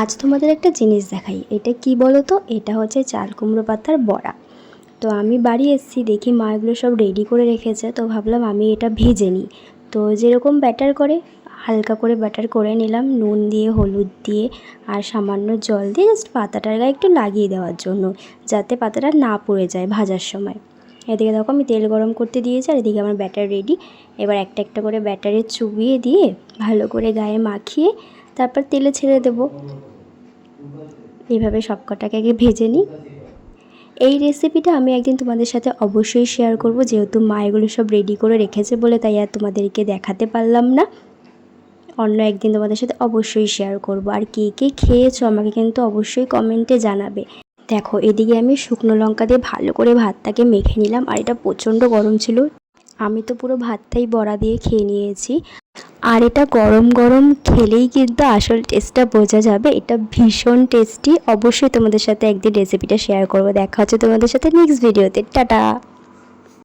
আজ তোমাদের একটা জিনিস দেখাই। এটা কি বলো তো এটা হচ্ছে চাল কুমড়ো পাতার বড়া। তো আমি বাড়ি এসেছি, দেখি মা এগুলো সব রেডি করে রেখেছে, তো ভাবলাম আমি এটা ভেজে নিই। তো যেরকম ব্যাটার করে, হালকা করে ব্যাটার করে নিলাম, নুন দিয়ে, হলুদ দিয়ে, আর সামান্য জল দিয়ে জাস্ট পাতাটার গায়ে একটু লাগিয়ে দেওয়ার জন্য, যাতে পাতাটা না পড়ে যায় ভাজার সময়। এদিকে দেখো আমি তেল গরম করতে দিয়েছি, আর এদিকে আমার ব্যাটার রেডি এবার একটা একটা করে ব্যাটারে চুবিয়ে দিয়ে ভালো করে গায়ে মাখিয়ে তারপর তেলে ছেড়ে দেবো। এইভাবে সব কটাকে আগে ভেজে নিই। এই রেসিপিটা আমি একদিন তোমাদের সাথে অবশ্যই শেয়ার করব, যেহেতু মা এগুলো সব রেডি করে রেখেছে বলে তাই আর তোমাদেরকে দেখাতে পারলাম না। অন্য একদিন তোমাদের সাথে অবশ্যই শেয়ার করব। আর কে কে খেয়েছো আমাকে কিন্তু অবশ্যই কমেন্টে জানাবে। দেখো, এদিকে আমি শুকনো লঙ্কা দিয়ে ভালো করে ভাতটাকে মেখে নিলাম, আর এটা প্রচণ্ড গরম ছিল। আমি তো পুরো ভাতটাই বড়া দিয়ে খেয়ে নিয়েছি। আর এটা গরম গরম খেলেই কিন্তু আসল টেস্টটা বোঝা যাবে। এটা ভীষণ টেস্টি অবশ্যই তোমাদের সাথে একদিন রেসিপিটা শেয়ার করব। দেখা হচ্ছে তোমাদের সাথে নেক্সট ভিডিওতে টাটা!